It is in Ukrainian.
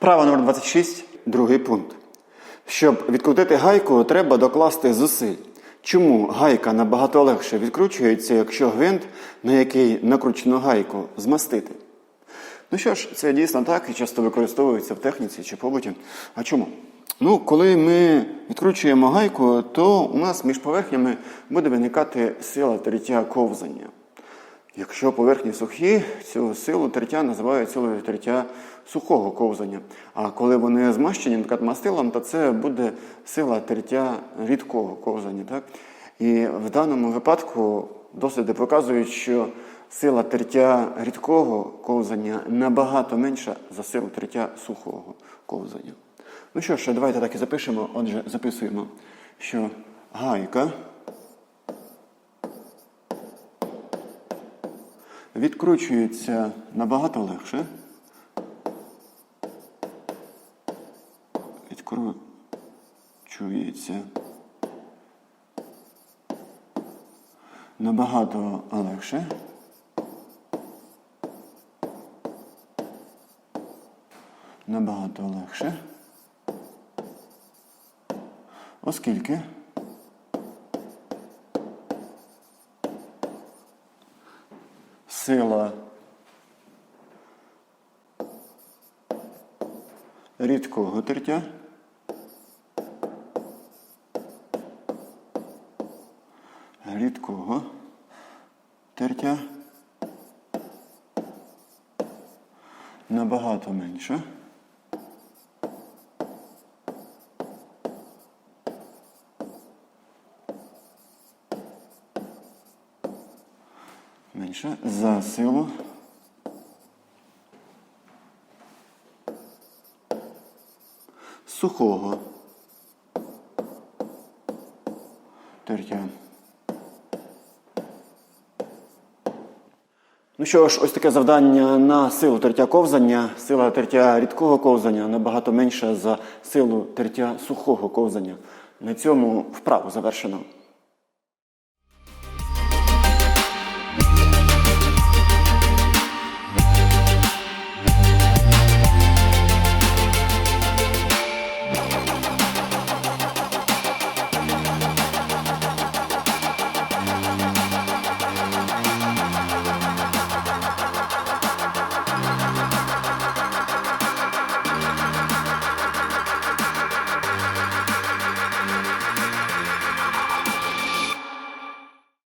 Вправа номер 26, другий пункт. Щоб відкрутити гайку, треба докласти зусиль. Чому гайка набагато легше відкручується, якщо гвинт, на який накручено гайку, змастити? Ну що ж, це дійсно так і часто використовується в техніці чи побуті. А чому? Ну, коли ми відкручуємо гайку, то у нас між поверхнями буде виникати сила тертя ковзання. Якщо поверхні сухі, цю силу тертя називають силою тертя сухого ковзання. А коли вони змащені наприклад, мастилом, то це буде сила тертя рідкого ковзання. Так? І в даному випадку досліди показують, що сила тертя рідкого ковзання набагато менша за силу тертя сухого ковзання. Ну що ж, давайте так і запишемо. Отже, записуємо, що гайка. Відкручується набагато легше. Відкручується набагато легше. Набагато легше. Оскільки сила. Рідкого тертя рідкого тертя набагато менше. Менше за силу сухого тертя. Ну що ж, ось таке завдання на силу тертя ковзання. Сила тертя рідкого ковзання набагато менша за силу тертя сухого ковзання. На цьому вправу завершено.